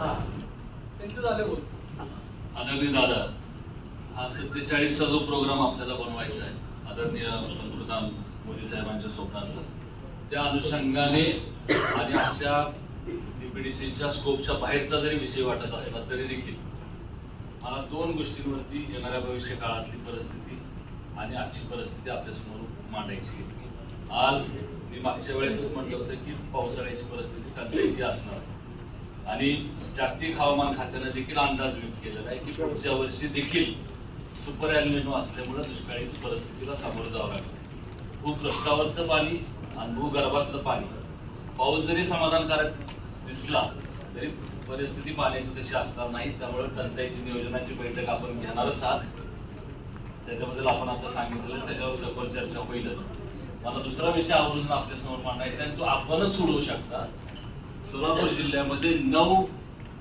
त्यांचं झालं बोल. आदरणीय दादा हा सत्तेचाळीसचा जो प्रोग्राम आपल्याला बनवायचा आहे आदरणीय पंतप्रधान मोदी साहेबांच्या स्वप्नातला त्या अनुषंगाने आणि अशा डीपीडीसीच्या स्कोपच्या बाहेरचा जरी विषय वाटत असला तरी देखील मला दोन गोष्टींवरती येणाऱ्या भविष्य काळातली परिस्थिती आणि आजची परिस्थिती आपल्यासमोर मांडायची आज मी मागच्या वेळेसच म्हटलं होतं की पावसाळ्याची परिस्थिती टंचाईची असणार. आणि जागतिक हवामान खात्यानं देखील अंदाज व्यक्त केलेला आहे की पुढच्या वर्षी देखील सुपर एल्निनो असल्यामुळे दुष्काळीची परिस्थितीला सामोरं जावं लागतं. भूपृष्ठावरचं पाणी आणि भूगर्भातलं पाणी. पाऊस जरी समाधानकारक दिसला तरी परिस्थिती पाण्याची तशी असणार नाही. त्यामुळे टंचाईची नियोजनाची बैठक आपण घेणारच आहात. त्याच्याबद्दल आपण आता सांगितलं त्याच्यावर सखोल चर्चा होईलच. मला दुसरा विषय आवर्जून आपल्यासमोर मांडायचा आणि तो आपणच सोडवू शकता. सोलापूर जिल्ह्यामध्ये नऊ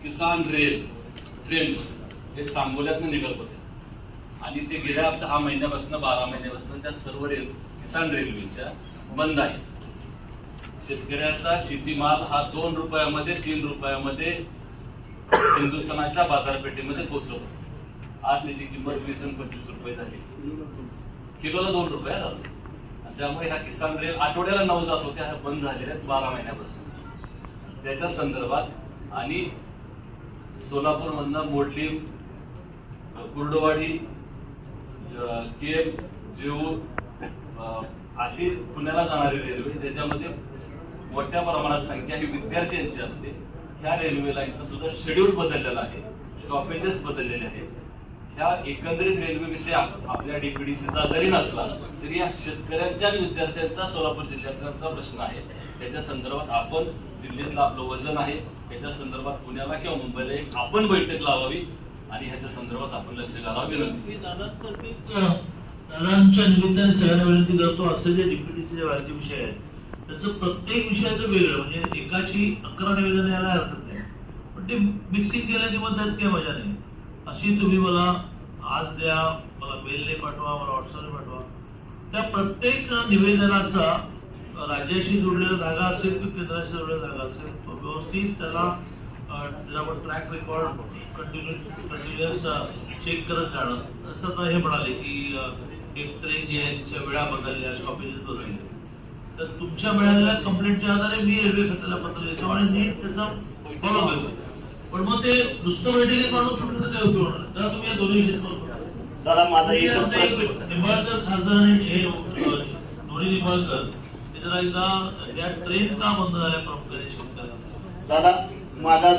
किसान रेल ट्रेन्स हे सांगोल्यातनं निघत होते. आणि ते गेल्या दहा महिन्यापासून बारा महिन्यापासून त्या सर्व रेल किसान रेल्वेच्या बंद आहेत. शेतकऱ्याचा शेतीमाल हा दोन रुपयामध्ये तीन रुपयामध्ये हिंदुस्थानाच्या बाजारपेठेमध्ये पोहोचवतो. आज त्याची किंमत वीस आणि पंचवीस रुपये झाली. किलोला दोन रुपये झालं त्यामुळे ह्या किसान रेल आठवड्याला नऊ जात होत्या ह्या बंद झालेल्या आहेत बारा महिन्यापासून. त्याच्या संदर्भात आणि सोलापूरमधनं मोडलीम कुर्डवाडी केम जेऊर अशी पुण्याला जाणारी रेल्वे ज्याच्यामध्ये मोठ्या प्रमाणात संख्या ही विद्यार्थ्यांची असते. ह्या रेल्वे लाईनचं सुद्धा शेड्यूल बदललेलं आहे. स्टॉपेजेस बदललेले आहेत. ह्या एकंदरीत रेल्वे विषय आपल्या डीपीडीसीचा जरी नसला तरी या शेतकऱ्यांच्या आणि विद्यार्थ्यांचा सोलापूर जिल्ह्यातला प्रश्न आहे. त्याच्या संदर्भात आपण दिल्लीतलं आपलं वजन आहे. त्याच्या संदर्भात पुण्याला किंवा मुंबईला एक आपण बैठक लावावी आणि ह्याच्या संदर्भात आपण लक्ष घालावं विनंती. दादांच्या निमित्ताने सगळ्यांना विनंती करतो असं जे डिप्युटीचे वाढते विषय आहेत त्याचं प्रत्येक विषयाचं वेगळं म्हणजे एकाची अकरा निवेदन यायला हरकत नाही. पण ते मिक्सिंग केल्याची मग त्यात काही मजा नाही. अशी तुम्ही मला आज द्या मला मेलने पाठवा मला व्हॉट्सअपने पाठवा. त्या प्रत्येक निवेदनाचा राज्याशी जोडलेला जागा असेल किंवा केंद्राशी जोडलेला जागा असेल तो व्यवस्थित त्याला त्याला आपण track record continue continuous check करत जाणं असं आता हे म्हणाले की एक ट्रेन जी आहे तिच्या वेळा बदलल्या स्टॉपेजेस बदलल्या. तर तुमच्या मिळालेल्या कंप्लेंटच्या आधारे मी रेल्वे खात्याला पत्र देतो आणि नीट त्याचा फॉलो करतो पण मग ते नुसतं बैठकीत माणूस सुटलं तर काय उपयोग होणार. तेव्हा तुम्ही या दोन्ही विषयात. दादा माझा एकच प्रश्न निंबाळकर खासदार आणि हे दोन्ही निंबाळकर जरा एकदा या ट्रेन का बंद झाल्या प्रमुख दादा माझा